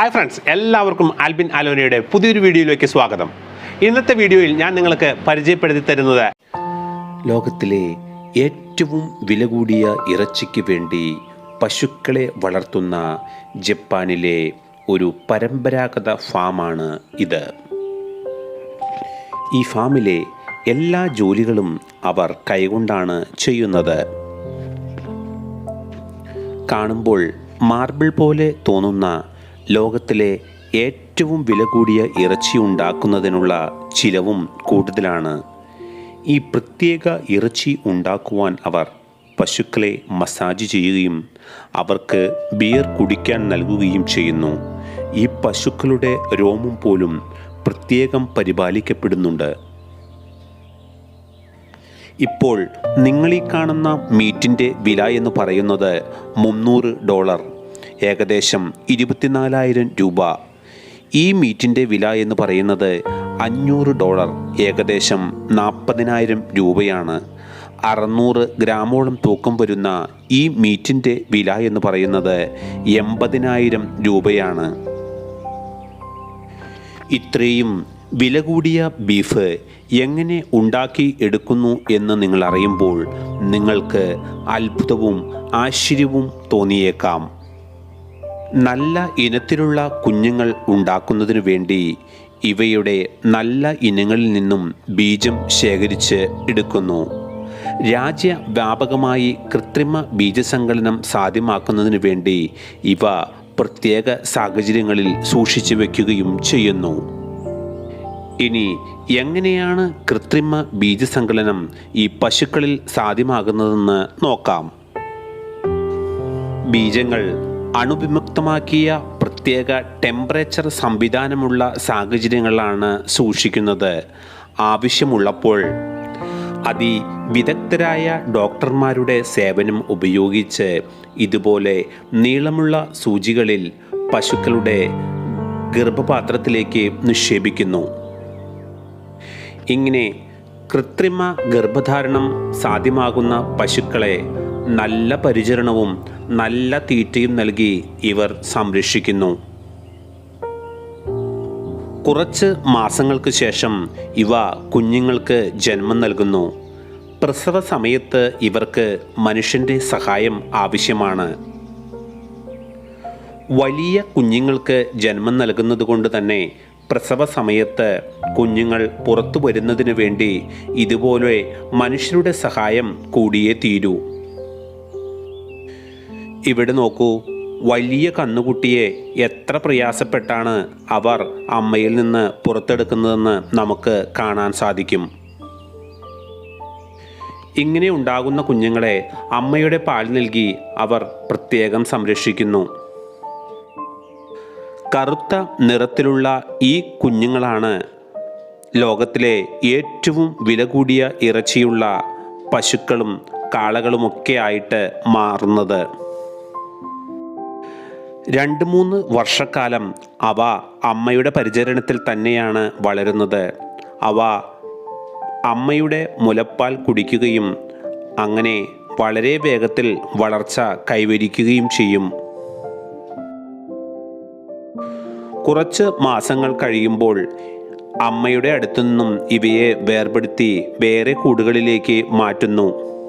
Hi friends എല്ലാവർക്കും ആൽബിൻ അലോനയുടെ പുതിയൊരു വീഡിയോയിലേക്ക് സ്വാഗതം. ഇന്നത്തെ വീഡിയോയിൽ ഞാൻ നിങ്ങൾക്ക് പരിചയപ്പെടുത്തി തരുന്നത് ലോകത്തിലെ ഏറ്റവും വില കൂടിയ ഇറച്ചിക്ക് വേണ്ടി പശുക്കളെ വളർത്തുന്ന ജപ്പാനിലെ ഒരു പരമ്പരാഗത ഫാമാണ് ഇത്. ഈ ഫാമിലെ എല്ലാ ജോലികളും അവർ കൈകൊണ്ടാണ് ചെയ്യുന്നത്. കാണുമ്പോൾ മാർബിൾ പോലെ തോന്നുന്ന ലോകത്തിലെ ഏറ്റവും വില കൂടിയ ഇറച്ചി ഉണ്ടാക്കുന്നതിനുള്ള ചിലവും കൂടുതലാണ്. ഈ പ്രത്യേക ഇറച്ചി ഉണ്ടാക്കുവാൻ അവർ പശുക്കളെ മസാജ് ചെയ്യുകയും അവർക്ക് ബിയർ കുടിക്കാൻ നൽകുകയും ചെയ്യുന്നു. ഈ പശുക്കളുടെ രോമം പോലും പ്രത്യേകം പരിപാലിക്കപ്പെടുന്നുണ്ട്. ഇപ്പോൾ നിങ്ങൾ ഈ കാണുന്ന മീറ്റിന്റെ വില എന്ന് പറയുന്നത് മുന്നൂറ് ഡോളർ. ഏകദേശം ഇരുപത്തിനാലായിരം രൂപ. ഈ മീറ്റിന്റെ വില എന്ന് പറയുന്നത് അഞ്ഞൂറ് ഡോളർ ഏകദേശം നാൽപ്പതിനായിരം രൂപയാണ്. അറുന്നൂറ് ഗ്രാമോളം തൂക്കം വരുന്ന ഈ മീറ്റിന്റെ വില എന്ന് പറയുന്നത് എൺപതിനായിരം രൂപയാണ്. ഇത്രയും വില കൂടിയ ബീഫ് എങ്ങനെ ഉണ്ടാക്കി എടുക്കുന്നു എന്ന് നിങ്ങൾ അറിയുമ്പോൾ നിങ്ങൾക്ക് അത്ഭുതവും ആശ്ചര്യവും തോന്നിയേക്കാം. നല്ല ഇനത്തിലുള്ള കുഞ്ഞുങ്ങൾ ഉണ്ടാക്കുന്നതിനു വേണ്ടി ഇവയുടെ നല്ല ഇനങ്ങളിൽ നിന്നും ബീജം ശേഖരിച്ച് എടുക്കുന്നു. രാജ്യവ്യാപകമായി കൃത്രിമ ബീജസങ്കലനം സാധ്യമാക്കുന്നതിന് വേണ്ടി ഇവ പ്രത്യേക സാഹചര്യങ്ങളിൽ സൂക്ഷിച്ചു വയ്ക്കുകയും ചെയ്യുന്നു. ഇനി എങ്ങനെയാണ് കൃത്രിമ ബീജസങ്കലനം ഈ പശുക്കളിൽ സാധ്യമാകുന്നതെന്ന് നോക്കാം. ബീജങ്ങൾ അണുവിമുക്തമാക്കിയ പ്രത്യേക ടെമ്പറേച്ചർ സംവിധാനമുള്ള സാഹചര്യങ്ങളിലാണ് സൂക്ഷിക്കുന്നത്. ആവശ്യമുള്ളപ്പോൾ അതിവിദഗ്ധരായ ഡോക്ടർമാരുടെ സേവനം ഉപയോഗിച്ച് ഇതുപോലെ നീളമുള്ള സൂചികളിൽ പശുക്കളുടെ ഗർഭപാത്രത്തിലേക്ക് നിക്ഷേപിക്കുന്നു. ഇങ്ങനെ കൃത്രിമ ഗർഭധാരണം സാധ്യമാകുന്ന പശുക്കളെ നല്ല പരിചരണവും നല്ല തീറ്റയും നൽകി ഇവർ സംരക്ഷിക്കുന്നു. കുറച്ച് മാസങ്ങൾക്ക് ശേഷം ഇവ കുഞ്ഞുങ്ങൾക്ക് ജന്മം നൽകുന്നു. പ്രസവ സമയത്ത് ഇവർക്ക് മനുഷ്യന്റെ സഹായം ആവശ്യമാണ്. വലിയ കുഞ്ഞുങ്ങൾക്ക് ജന്മം നൽകുന്നത് കൊണ്ട് തന്നെ പ്രസവ സമയത്ത് കുഞ്ഞുങ്ങൾ പുറത്തു വരുന്നതിന് വേണ്ടി ഇതുപോലെ മനുഷ്യരുടെ സഹായം കൂടിയേ തീരൂ. ഇവിടെ നോക്കൂ വലിയ കന്നുകുട്ടിയെ എത്ര പ്രയാസപ്പെട്ടാണ് അവർ അമ്മയിൽ നിന്ന് പുറത്തെടുക്കുന്നതെന്ന് നമുക്ക് കാണാൻ സാധിക്കും. ഇങ്ങനെ ഉണ്ടാകുന്ന കുഞ്ഞുങ്ങളെ അമ്മയുടെ പാൽ നൽകി അവർ പ്രത്യേകം സംരക്ഷിക്കുന്നു. കറുത്ത നിറത്തിലുള്ള ഈ കുഞ്ഞുങ്ങളാണ് ലോകത്തിലെ ഏറ്റവും വില കൂടിയ ഇറച്ചിയുള്ള പശുക്കളും കാളകളുമൊക്കെ ആയിട്ട് മാറുന്നത്. രണ്ട് മൂന്ന് വർഷക്കാലം അവ അമ്മയുടെ പരിചരണത്തിൽ തന്നെയാണ് വളരുന്നത്. അവ അമ്മയുടെ മുലപ്പാൽ കുടിക്കുകയും അങ്ങനെ വളരെ വേഗത്തിൽ വളർച്ച കൈവരിക്കുകയും ചെയ്യും. കുറച്ച് മാസങ്ങൾ കഴിയുമ്പോൾ അമ്മയുടെ അടുത്തു നിന്നും ഇവയെ വേർപെടുത്തി വേറെ കൂടുകളിലേക്ക് മാറ്റുന്നു.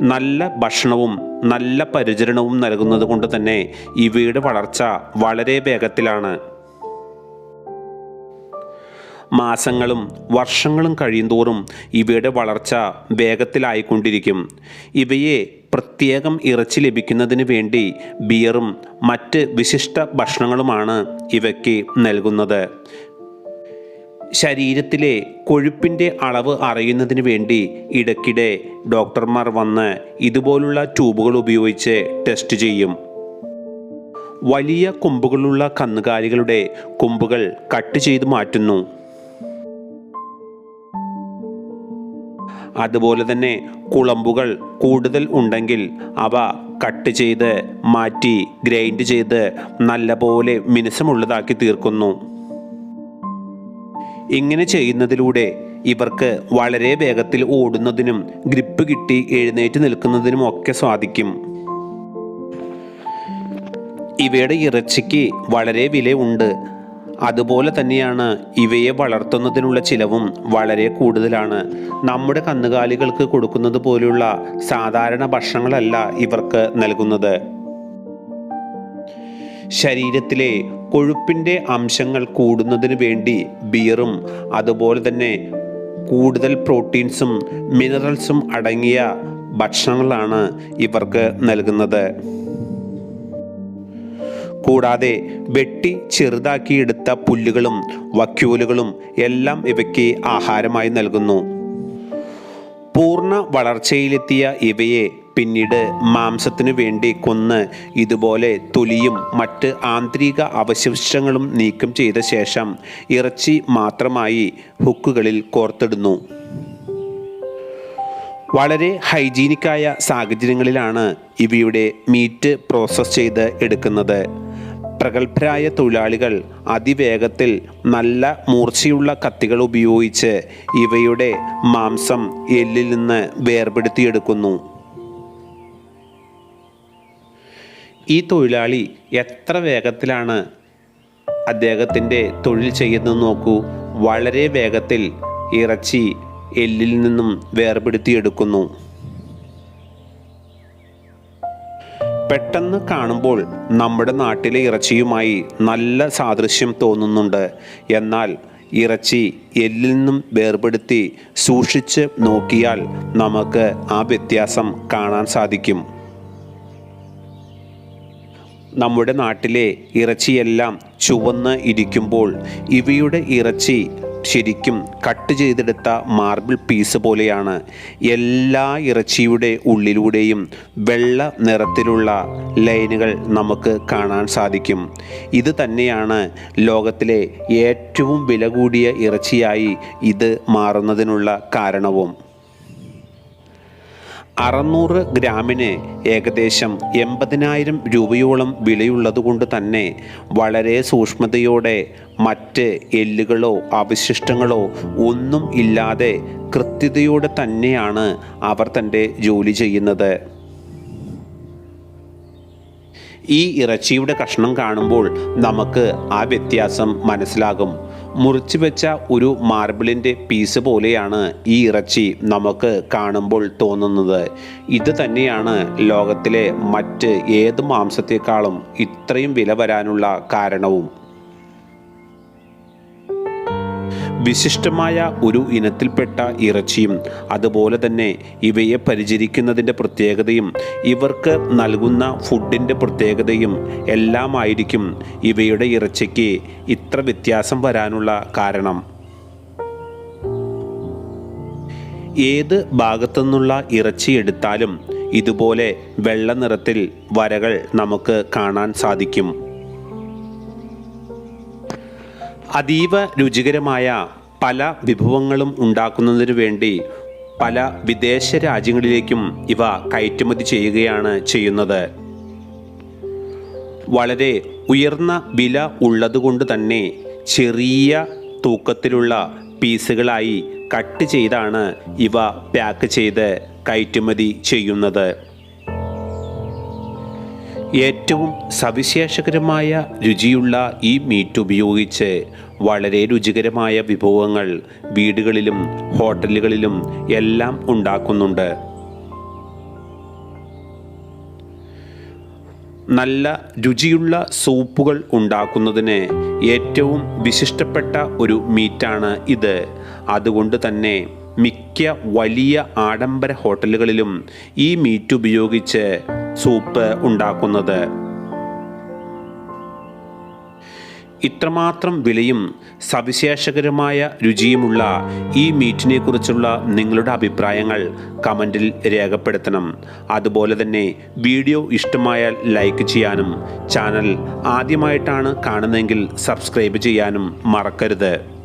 നല്ല ഭക്ഷണവും നല്ല പരിചരണവും നൽകുന്നത് കൊണ്ട് തന്നെ ഇവയുടെ വളർച്ച വളരെ വേഗത്തിലാണ്. മാസങ്ങളും വർഷങ്ങളും കഴിയുന്തോറും ഇവയുടെ വളർച്ച വേഗത്തിലായിക്കൊണ്ടിരിക്കും. ഇവയെ പ്രത്യേകം ഇറച്ചി ലഭിക്കുന്നതിന് വേണ്ടി ബിയറും മറ്റ് വിശിഷ്ട ഭക്ഷണങ്ങളുമാണ് ഇവയ്ക്ക് നൽകുന്നത്. ശരീരത്തിലെ കൊഴുപ്പിന്റെ അളവ് അറിയുന്നതിന് വേണ്ടി ഇടയ്ക്കിടെ ഡോക്ടർമാർ വന്ന് ഇതുപോലുള്ള ട്യൂബുകൾ ഉപയോഗിച്ച് ടെസ്റ്റ് ചെയ്യും. വലിയ കൊമ്പുകളുള്ള കന്നുകാലികളുടെ കൊമ്പുകൾ കട്ട് ചെയ്ത് മാറ്റുന്നു. അതുപോലെ തന്നെ കുളമ്പുകൾ കൂടുതൽ ഉണ്ടെങ്കിൽ അവ കട്ട് ചെയ്ത് മാറ്റി ഗ്രൈൻഡ് ചെയ്ത് നല്ലപോലെ മിനുസമുള്ളതാക്കി തീർക്കുന്നു. ഇങ്ങനെ ചെയ്യുന്നതിലൂടെ ഇവർക്ക് വളരെ വേഗത്തിൽ ഓടുന്നതിനും ഗ്രിപ്പ് കിട്ടി എഴുന്നേറ്റ് നിൽക്കുന്നതിനും ഒക്കെ സാധിക്കും. ഇവയുടെ ഇറച്ചിക്ക് വളരെ വിലയുണ്ട് അതുപോലെ തന്നെയാണ് ഇവയെ വളർത്തുന്നതിനുള്ള ചിലവും വളരെ കൂടുതലാണ്. നമ്മുടെ കന്നുകാലികൾക്ക് കൊടുക്കുന്നത് പോലുള്ള സാധാരണ ഭക്ഷണങ്ങളല്ല ഇവർക്ക് നൽകുന്നത്. ശരീരത്തിലെ കൊഴുപ്പിന്റെ അംശങ്ങൾ കൂടുന്നതിന് വേണ്ടി ബിയറും അതുപോലെ തന്നെ കൂടുതൽ പ്രോട്ടീൻസും മിനറൽസും അടങ്ങിയ ഭക്ഷണങ്ങളാണ് ഇവർക്ക് നൽകുന്നത്. കൂടാതെ വെട്ടി ചെറുതാക്കിയെടുത്ത പുല്ലുകളും വക്യൂലുകളും എല്ലാം ഇവയ്ക്ക് ആഹാരമായി നൽകുന്നു. പൂർണ വളർച്ചയിലെത്തിയ ഇവയെ പിന്നീട് മാംസത്തിനു വേണ്ടി കൊന്ന് ഇതുപോലെ തൊലിയും മറ്റ് ആന്തരിക അവശിഷ്ടങ്ങളും നീക്കം ചെയ്ത ശേഷം ഇറച്ചി മാത്രമായി ഹുക്കുകളിൽ കോർത്തിടുന്നു. വളരെ ഹൈജീനിക്കായ സാഹചര്യങ്ങളിലാണ് ഇവയുടെ മീറ്റ് പ്രോസസ്സ് ചെയ്ത് എടുക്കുന്നത്. പ്രഗത്ഭരായ തൊഴിലാളികൾ അതിവേഗത്തിൽ നല്ല മൂർച്ചയുള്ള കത്തികൾ ഉപയോഗിച്ച് ഇവയുടെ മാംസം എല്ലിൽ നിന്ന് വേർപെടുത്തിയെടുക്കുന്നു. ഈ തൊഴിലാളി എത്ര വേഗത്തിലാണ് അദ്ദേഹത്തിന്റെ തൊഴിൽ ചെയ്യുന്നത് നോക്കൂ. വളരെ വേഗത്തിൽ ഇറച്ചി എല്ലിൽ നിന്നും വേർപെടുത്തിയെടുക്കുന്നു. പെട്ടെന്ന് കാണുമ്പോൾ നമ്മുടെ നാട്ടിലെ ഇറച്ചിയുമായി നല്ല സാദൃശ്യം തോന്നുന്നുണ്ട്. എന്നാൽ ഇറച്ചി എല്ലിൽ നിന്നും വേർപെടുത്തി സൂക്ഷിച്ച് നോക്കിയാൽ നമുക്ക് ആ വ്യത്യാസം കാണാൻ സാധിക്കും. നമ്മുടെ നാട്ടിലെ ഇറച്ചിയെല്ലാം ചുവന്ന് ഇരിക്കുമ്പോൾ ഇവയുടെ ഇറച്ചി ശരിക്കും കട്ട് ചെയ്തെടുത്ത മാർബിൾ പീസ് പോലെയാണ്. എല്ലാ ഇറച്ചിയുടെ ഉള്ളിലൂടെയും വെള്ള നിറത്തിലുള്ള ലൈനുകൾ നമുക്ക് കാണാൻ സാധിക്കും. ഇത് തന്നെയാണ് ലോകത്തിലെ ഏറ്റവും വില കൂടിയ ഇറച്ചിയായി ഇത് മാറുന്നതിനുള്ള കാരണവും. അറുന്നൂറ് ഗ്രാമിന് ഏകദേശം എൺപതിനായിരം രൂപയോളം വിലയുള്ളതുകൊണ്ട് തന്നെ വളരെ സൂക്ഷ്മതയോടെ മറ്റ് എല്ലുകളോ അവശിഷ്ടങ്ങളോ ഒന്നും ഇല്ലാതെ കൃത്യതയോടെ തന്നെയാണ് അവർ തന്റെ ജോലി ചെയ്യുന്നത്. ഈ ഇറച്ചിയുടെ കഷ്ണം കാണുമ്പോൾ നമുക്ക് ആ വ്യത്യാസം മനസ്സിലാകും. മുറിച്ചു വെച്ച ഒരു മാർബിളിന്റെ പീസ് പോലെയാണ് ഈ ഇറച്ചി നമുക്ക് കാണുമ്പോൾ തോന്നുന്നത്. ഇത് തന്നെയാണ് ലോകത്തിലെ മറ്റ് ഏത് മാംസത്തെക്കാളും ഇത്രയും വില വരാനുള്ള കാരണവും. വിശിഷ്ടമായ ഒരു ഇനത്തിൽപ്പെട്ട ഇറച്ചിയും അതുപോലെ തന്നെ ഇവയെ പരിചരിക്കുന്നതിന്റെ പ്രത്യേകതയും ഇവർക്ക് നൽകുന്ന ഫുഡിന്റെ പ്രത്യേകതയും എല്ലാമായിരിക്കും ഇവയുടെ ഇറച്ചിക്ക് ഇത്ര വ്യത്യാസം വരാനുള്ള കാരണം. ഏത് ഭാഗത്തുനിന്നുള്ള ഇറച്ചി എടുത്താലും ഇതുപോലെ വെള്ള നിറത്തിൽ വരകൾ നമുക്ക് കാണാൻ സാധിക്കും. അതീവ രുചികരമായ പല വിഭവങ്ങളും ഉണ്ടാക്കുന്നതിനു വേണ്ടി പല വിദേശ രാജ്യങ്ങളിലേക്കും ഇവ കയറ്റുമതി ചെയ്യുകയാണ് ചെയ്യുന്നത്. വളരെ ഉയർന്ന വില ഉള്ളതുകൊണ്ട് തന്നെ ചെറിയ തൂക്കത്തിലുള്ള പീസുകളായി കട്ട് ചെയ്താണ് ഇവ പാക്ക് ചെയ്ത് കയറ്റുമതി ചെയ്യുന്നത്. ഏറ്റവും സവിശേഷകരമായ രുചിയുള്ള ഈ മീറ്റ് ഉപയോഗിച്ച് വളരെ രുചികരമായ വിഭവങ്ങൾ വീടുകളിലും ഹോട്ടലുകളിലും എല്ലാം ഉണ്ടാക്കുന്നുണ്ട്. നല്ല രുചിയുള്ള സൂപ്പുകൾ ഉണ്ടാക്കുന്നതിന് ഏറ്റവും വിശിഷ്ടപ്പെട്ട ഒരു മീറ്റാണ് ഇത്. അതുകൊണ്ട് തന്നെ മിക്ക വലിയ ആഡംബര ഹോട്ടലുകളിലും ഈ മീറ്റ് ഉപയോഗിച്ച് സൂപ്പ് ഉണ്ടാക്കുന്നത്. ഇത്രമാത്രം വിലയും സവിശേഷകരമായ രുചിയുമുള്ള ഈ മീറ്റിനെ കുറിച്ചുള്ള നിങ്ങളുടെ അഭിപ്രായങ്ങൾ കമന്റിൽ രേഖപ്പെടുത്തണം. അതുപോലെ തന്നെ വീഡിയോ ഇഷ്ടമായാൽ ലൈക്ക് ചെയ്യാനും ചാനൽ ആദ്യമായിട്ടാണ് കാണുന്നതെങ്കിൽ സബ്സ്ക്രൈബ് ചെയ്യാനും മറക്കരുത്.